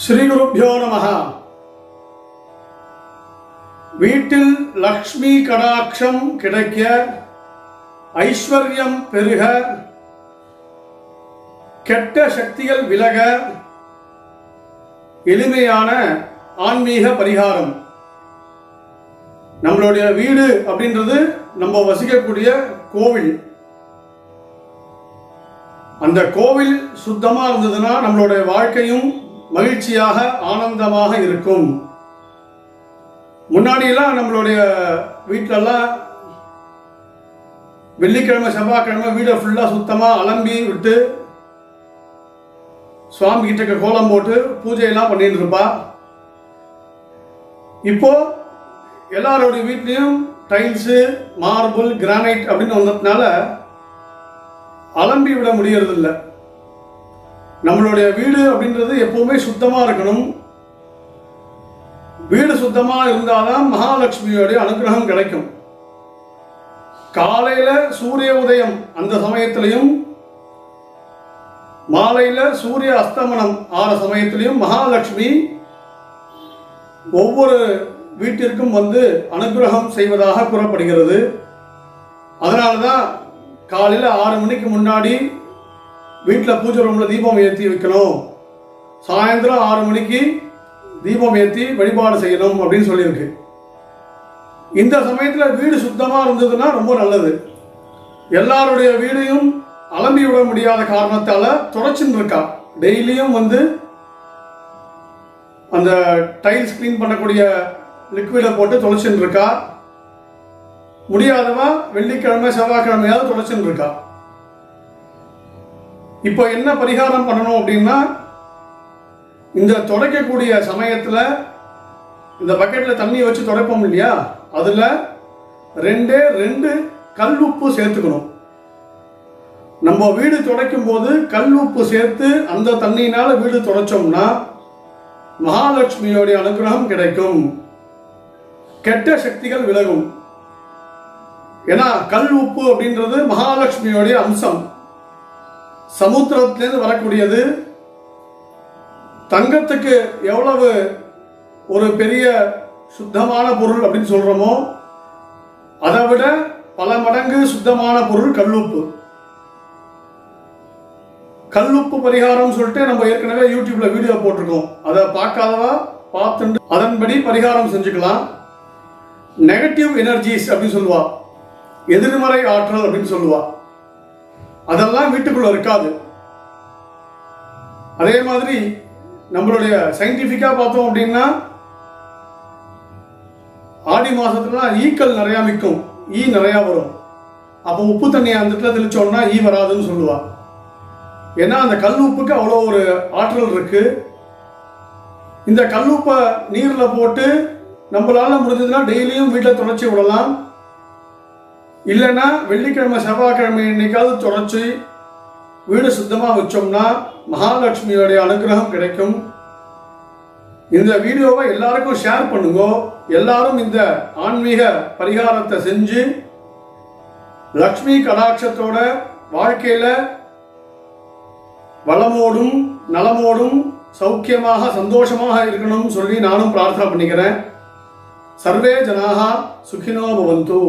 ஸ்ரீகுருப்பியோ நம. வீட்டில் லக்ஷ்மி கடாட்சம் கிடைக்க ஐஸ்வர்யம் பெருக கெட்ட சக்திகள் விலக எளிமையான ஆன்மீக பரிகாரம். நம்மளுடைய வீடு அப்படின்றது நம்ம வசிக்கக்கூடிய கோவில். அந்த கோவில் சுத்தமா இருந்ததுன்னா நம்மளுடைய வாழ்க்கையும் மகிழ்ச்சியாக ஆனந்தமாக இருக்கும். முன்னாடியெல்லாம் நம்மளுடைய வீட்டிலலாம் வெள்ளிக்கிழமை செவ்வாய்க்கிழமை வீடை ஃபுல்லாக சுத்தமாக அலம்பி விட்டு சுவாமி கிட்ட கோலம் போட்டு பூஜையெல்லாம் பண்ணிட்டு இருப்பா. இப்போ எல்லாரோடைய வீட்லேயும் டைல்ஸு மார்பிள் கிரானைட் அப்படின்னு வந்ததுனால அலம்பி விட முடியறதில்ல. நம்மளுடைய வீடு அப்படின்றது எப்பவுமே சுத்தமாக இருக்கணும். வீடு சுத்தமாக இருந்தாதான் மகாலட்சுமியோடைய அனுகிரகம் கிடைக்கும். காலையில சூரிய உதயம் அந்த சமயத்திலையும் மாலையில சூரிய அஸ்தமனம் ஆற சமயத்திலையும் மகாலட்சுமி ஒவ்வொரு வீட்டிற்கும் வந்து அனுகிரகம் செய்வதாக கூறப்படுகிறது. அதனால தான் காலையில் ஆறு மணிக்கு முன்னாடி வீட்டில் பூஜை ரூமில் தீபம் ஏற்றி வைக்கணும். சாயந்தரம் ஆறு மணிக்கு தீபம் ஏற்றி வழிபாடு செய்யணும் அப்படின்னு சொல்லியிருக்கு. இந்த சமயத்தில் வீடு சுத்தமாக இருந்ததுன்னா ரொம்ப நல்லது. எல்லாருடைய வீடையும் அலம்பி விட முடியாத காரணத்தால் தொடச்சின்னு இருக்கா. டெய்லியும் வந்து அந்த டைல்ஸ் க்ளீன் பண்ணக்கூடிய லிக்விடை போட்டு தொலைச்சுன்னு இருக்கா. முடியாதவா வெள்ளிக்கிழமை செவ்வாய்க்கிழமையாவது தொலைச்சுன்னு இருக்கா. இப்போ என்ன பரிகாரம் பண்ணணும் அப்படின்னா இந்த துடைக்கக்கூடிய சமயத்தில் இந்த பக்கெட்டில் தண்ணி வச்சு துடைப்போம் இல்லையா? அதில் ரெண்டே ரெண்டு கல் உப்பு சேர்த்துக்கணும். நம்ம வீடு துடைக்கும் போது கல் உப்பு சேர்த்து அந்த தண்ணியினால வீடு துடைச்சோம்னா மகாலட்சுமியோடைய அனுகிரகம் கிடைக்கும். கெட்ட சக்திகள் விலகும். ஏன்னா கல் உப்பு அப்படின்றது மகாலட்சுமியோடைய அம்சம். சமுத்திரத்திலேருந்து வரக்கூடியது. தங்கத்துக்கு எவ்வளவு ஒரு பெரிய சுத்தமான பொருள் அப்படின்னு சொல்றோமோ அதை விட பல மடங்கு சுத்தமான பொருள் கல்லுப்பு. கல்லுப்பு பரிகாரம் சொல்லிட்டு நம்ம ஏற்கனவே யூடியூப்ல வீடியோ போட்டிருக்கோம். அதை பார்க்காதவா பார்த்துட்டு அதன்படி பரிகாரம் செஞ்சுக்கலாம். நெகட்டிவ் எனர்ஜிஸ் அப்படின்னு சொல்லுவா. எதிர்மறை ஆற்றல் அப்படின்னு சொல்லுவா. அதெல்லாம் வீட்டுக்குள்ள இருக்காது. அதே மாதிரி நம்மளுடைய சயின்டிஃபிக்காக பார்த்தோம் அப்படின்னா ஆடி மாசத்துலலாம் ஈக்கள் நிறையா மிக்கும் ஈ நிறையா வரும். அப்போ உப்பு தண்ணியை அந்த இடத்துல தெளிச்சோம்னா ஈ வராதுன்னு சொல்லுவா. ஏன்னா அந்த கல் உப்புக்கு அவ்வளோ ஒரு ஆற்றல் இருக்கு. இந்த கல் உப்பை நீரில் போட்டு நம்மளால முடிஞ்சதுன்னா டெய்லியும் வீட்டில் தொடச்சி விடலாம். இல்லைன்னா வெள்ளிக்கிழமை செவ்வாய்க்கிழமை இன்னைக்காவது தொடச்சி வீடு சுத்தமாக வச்சோம்னா மகாலட்சுமியோடைய அனுகிரகம் கிடைக்கும். இந்த வீடியோவை எல்லாருக்கும் ஷேர் பண்ணுங்க. எல்லாரும் இந்த ஆன்மீக பரிகாரத்தை செஞ்சு லக்ஷ்மி கடாட்சத்தோட வாழ்க்கையில வளமோடும் நலமோடும் சௌக்கியமாக சந்தோஷமாக இருக்கணும்னு சொல்லி நானும் பிரார்த்தனை பண்ணிக்கிறேன். சர்வே ஜனாக சுகினோ பவந்தூ.